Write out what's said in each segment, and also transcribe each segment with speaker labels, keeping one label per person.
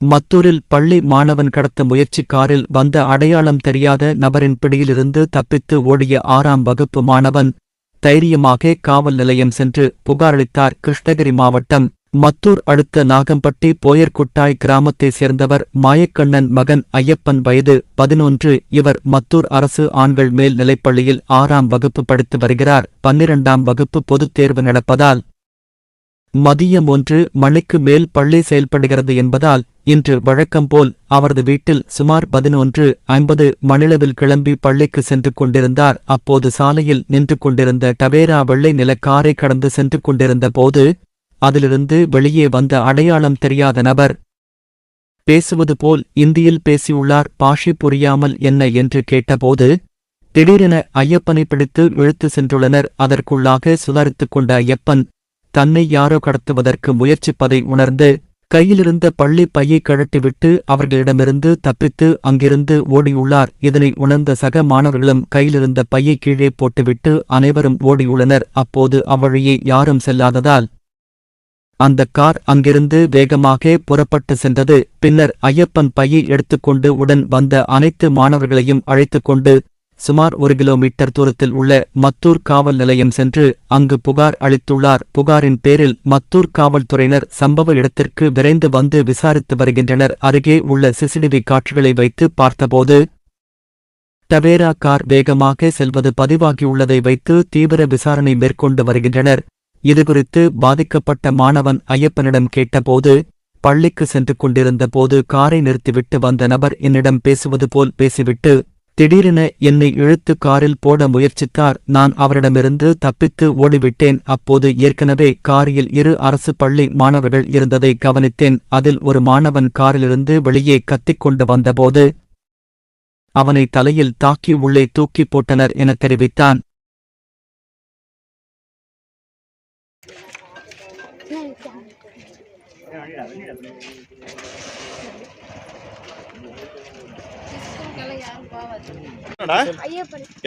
Speaker 1: மத்தூரில் பள்ளி மாணவன் கடத்த முயற்சி காரில் வந்த அடையாளம் தெரியாத நபரின் பிடியிலிருந்து தப்பித்து ஓடிய ஆறாம் வகுப்பு மாணவன் தைரியமாக காவல் நிலையம் சென்று புகாரளித்தார். கிருஷ்ணகிரி மாவட்டம் மத்தூர் அடுத்த நாகம்பட்டி போயர்குட்டாய் கிராமத்தைச் சேர்ந்தவர் மாயக்கண்ணன் மகன் ஐயப்பன் வயது பதினொன்று. இவர் மத்தூர் அரசு ஆண்கள் மேல் நிலைப்பள்ளியில் ஆறாம் வகுப்பு படித்து வருகிறார். பன்னிரண்டாம் வகுப்பு பொதுத் தேர்வு நடப்பதால் மதியம் ஒன்று மணிக்கு மேல் பள்ளி செயல்படுகிறது என்பதால் இன்று வழக்கம்போல் அவரது வீட்டில் சுமார் பதினொன்று ஐம்பது மணிளவில் கிளம்பி பள்ளிக்கு சென்று கொண்டிருந்தார். அப்போது சாலையில் நின்று கொண்டிருந்த டவேரா வெள்ளை நில காரை கடந்து சென்று கொண்டிருந்த போது அதிலிருந்து வெளியே வந்த அடையாளம் தெரியாத நபர் பேசுவது போல் இந்தியில் பேசியுள்ளார். பாஷி புரியாமல் என்ன என்று கேட்டபோது திடீரென ஐயப்பனை பிடித்து இழுத்து சென்றுள்ளனர். அதற்குள்ளாக சுதாரித்துக் கொண்ட ஐயப்பன் தன்னை யாரோ கடத்துவதற்கு முயற்சிப்பதை உணர்ந்து கையிலிருந்த பள்ளி பையை கழட்டிவிட்டு அவர்களிடமிருந்து தப்பித்து அங்கிருந்து ஓடியுள்ளார். இதனை உணர்ந்த சக மாணவர்களும் கையிலிருந்த பையை கீழே போட்டுவிட்டு அனைவரும் ஓடியுள்ளனர். அப்போது அவ்வழியே யாரும் செல்லாததால் அந்த கார் அங்கிருந்து வேகமாக புறப்பட்டு சென்றது. பின்னர் ஐயப்பன் பையை எடுத்துக்கொண்டு உடன் வந்த அனைத்து மாணவர்களையும் அழைத்துக்கொண்டு சுமார் ஒரு கிலோமீட்டர் தூரத்தில் உள்ள மத்தூர் காவல் நிலையம் சென்று அங்கு புகார் அளித்துள்ளார். புகாரின் பேரில் மத்தூர் காவல்துறையினர் சம்பவ இடத்திற்கு விரைந்து வந்து விசாரித்து வருகின்றனர். அருகே உள்ள சிசிடிவி காட்சிகளை வைத்து பார்த்தபோது டவேரா கார் வேகமாக செல்வது பதிவாகியுள்ளதை வைத்து தீவிர விசாரணை மேற்கொண்டு வருகின்றனர். இதுகுறித்து பாதிக்கப்பட்ட மாணவன் ஐயப்பனிடம் கேட்டபோது பள்ளிக்கு சென்று கொண்டிருந்த போது காரை நிறுத்திவிட்டு வந்த நபர் என்னிடம் பேசுவது போல் பேசிவிட்டு திடீரென என்னை இழுத்து காரில் போட முயற்சித்தார். நான் அவரிடமிருந்து தப்பித்து ஓடிவிட்டேன். அப்போது ஏற்கனவே காரில் இரு அரசு பள்ளி மாணவர்கள் இருந்ததை கவனித்தேன். அதில் ஒரு மாணவன் காரிலிருந்து வெளியே கத்திக்கொண்டு வந்தபோது அவனை தலையில் தாக்கி உள்ளே தூக்கி போட்டனர் என தெரிவித்தான்.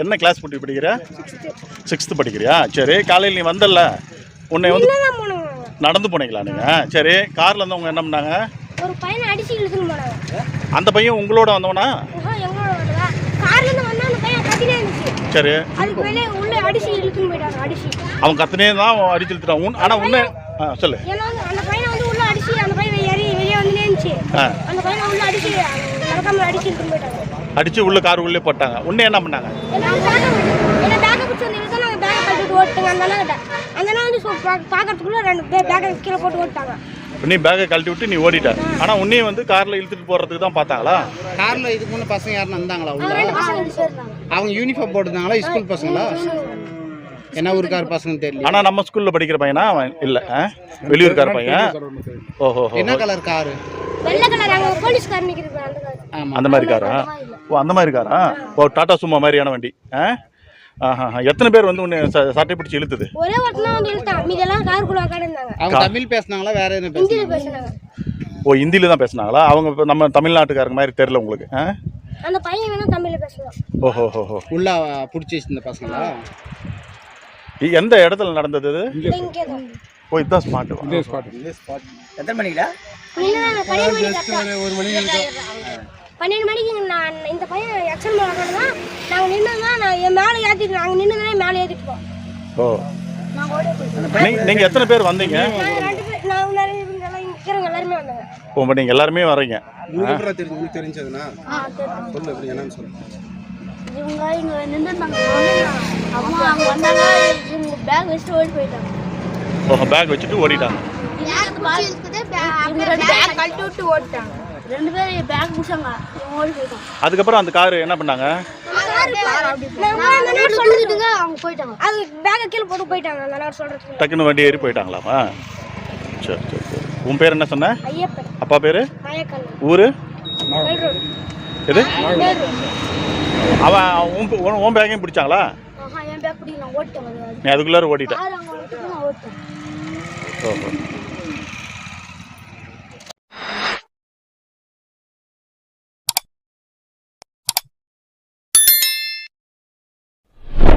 Speaker 2: என்ன கிளாஸ் படி படிக்கிற? சிக்ஸ்த்து படிக்கிறியா? சரி காலையில் நீ வந்தல்ல? உன்னை வந்து நடந்து போனீங்களா நீங்கள் சரி காரில் வந்தவங்க என்ன பண்ணாங்க?
Speaker 3: ஒரு பையனை அடிச்சு இழுத்துன்னு போனாங்க.
Speaker 2: அந்த பையன் உங்களோட வந்தவனா?
Speaker 3: ஆஹா, எங்களோட வரல கார்ல இருந்து வந்தா அந்த பையன் கத்தினே இருந்துச்சு.
Speaker 2: சரி.
Speaker 3: அதுக்கு மேலே உள்ள அடிச்சு இழுத்துன்னு போயிட்டாங்க அடிச்சு.
Speaker 2: அவன் கத்தினே தான் அடிச்சு இழுத்துட்டான். உன் ஆனால் உன்னை சொல்லு.
Speaker 3: அந்த பையனை வந்து அடிச்சு அந்த பையன் ஏறி வெளியே வந்துனே இருந்துச்சு
Speaker 2: ஆ.
Speaker 3: அந்த பையனை உள்ள அடிச்சு அடிச்சு போயிட்டாங்க
Speaker 2: அடிச்சு உள்ள கார் உள்ளே போட்டாங்க. உன்னை என்ன பண்ணாங்க?
Speaker 3: என்ன பேக்கை பிடிச்சி வந்து இழுத்தா நாங்கள் பேக்கை கட்டிட்டு ஓட்டுங்க அந்த அண்ணா கிட்ட. அந்த அண்ணா வந்து பார்க்கறதுக்குள்ள ரெண்டு பேக்கை கீழே போட்டு ஓட்டாங்க
Speaker 2: நீ பேக்கை கழட்டி விட்டு நீ ஓடிட்ட. ஆனால் உன்னையும் வந்து காரில் இழுத்துட்டு போகிறதுக்கு தான் பார்த்தாங்களா?
Speaker 4: கார்ல இதுக்கு முன்ன பசங்க யாரும் வந்தாங்களா அவங்க யூனிஃபார்ம் போட்டுருந்தாங்களா? ஸ்கூல் பசங்களா? என்ன ஊருக்கார பசங்க தெரியல.
Speaker 2: ஆனால் நம்ம ஸ்கூலில் படிக்கிற பையனா? அவன் இல்லை. ஆ? வெளியூர்கார பையன்? ஓஹோ
Speaker 4: என்ன கலர் காரு
Speaker 3: வெள்ளை கலர் அங்கே போலீஸ்காரன் நிற்கிறது அந்த கார்
Speaker 4: ஆமா.
Speaker 2: அந்த மாதிரி காரா? ஓ அந்த மாதிரி காரா? ஓ டாடா சும்மா மாதிரியான வண்டி. ஆ? ஆஹா எத்தனை பேர் வந்து உன்னை ச- சட்டை பிடிச்சி இழுத்துது?
Speaker 3: ஒரே ஒருத்தன் தான் வந்து இழுத்தான். மீதெல்லாம் காருக்குள்ள உட்காந்துருந்தாங்க
Speaker 4: அவங்க தமிழ் பேசுனாங்களா வேற என்ன பேசுனாங்க.
Speaker 2: ஓ ஹிந்தியில் தான் பேசுனாங்களா? அவங்க இப்ப நம்ம தமிழ்நாட்டுக்காரங்க மாதிரி தெரியல உங்களுக்கு.
Speaker 3: அந்த பையன் வேணா தமிழ்ல பேசுவான்.
Speaker 2: ஓஹோ ஹோ ஹோ
Speaker 4: உள்ள பிடிச்சி வச்சிருந்த பசங்களா?
Speaker 2: எந்த இடத்துல நடந்தது இது?
Speaker 3: தான்.
Speaker 2: ஓ இதுதான் ஸ்மார்ட்
Speaker 5: எத்தனை மணிக்குடா?
Speaker 3: இல்லைண்ணா, பன்னெண்டு மணிக்கு கரெக்டா. பன்னெண்டு மணிக்கு நான் இந்த பையன் எக்ஸல் மேலே தான் நாங்கள் நின்று தான் நான் என் மேலே ஏற்றிட்டு நாங்கள் நின்று தானே மேலே ஏற்றிட்டு
Speaker 2: ஓ.
Speaker 3: நாங்கள் போய்
Speaker 2: எத்தனை பேர் வந்தீங்க?
Speaker 3: நாங்கள் ரெண்டு பேர் நான் நிறைய இவங்க எல்லாம் இங்க இருக்கிறவங்க எல்லாருமே வந்தாங்க.
Speaker 2: ஓ இப்போ நீங்கள் எல்லாருமே வர்றீங்க.
Speaker 6: உங்களுக்கு தெரிஞ்சதுன்னா? சொல்லு எப்படி என்னன்னு சொல்லு.
Speaker 3: இவங்க இங்கே நின்றுருந்தாங்க அம்மா அவங்க வந்தாங்க. இவங்க பேக் வச்சுட்டு ஓடி போயிட்டாங்க
Speaker 2: ஓ பேக் வச்சுட்டு ஓடிட்டாங்க
Speaker 3: ரெண்டு பேக் கழட்டி விட்டு ஓடிட்டாங்க. ரெண்டு பேரும் பேக் பிடிச்சாங்க ஓடி போயிட்டாங்க
Speaker 2: அதுக்கப்புறம் அந்த கார் என்ன பண்ணாங்க?
Speaker 3: சொல்லிட்டுங்க அவங்க போயிட்டாங்க. அது பேக்கை கீழே போட்டு போயிட்டாங்க. அந்த நேரம் சொல்றதுக்கு
Speaker 2: டக்குன்னு வண்டி ஏறி போயிட்டாங்களாமா? சரி சரி சரி. உன் பேர் என்ன சொன்ன?
Speaker 3: ஐயப்பன்.
Speaker 2: அப்பா பேர்?
Speaker 3: மயக்கண்ணன்
Speaker 2: ஊர்? எது? அவன் உன் உன் பேக்கையும் பிடிச்சாங்களா?
Speaker 3: என் பிடிக்க நான் ஓட்டேன்
Speaker 2: அதுக்குள்ளார ஓடிட்ட.
Speaker 3: கார் அங்கே வந்துட்டு நான் ஓட்டேன்
Speaker 2: ஓஹோ.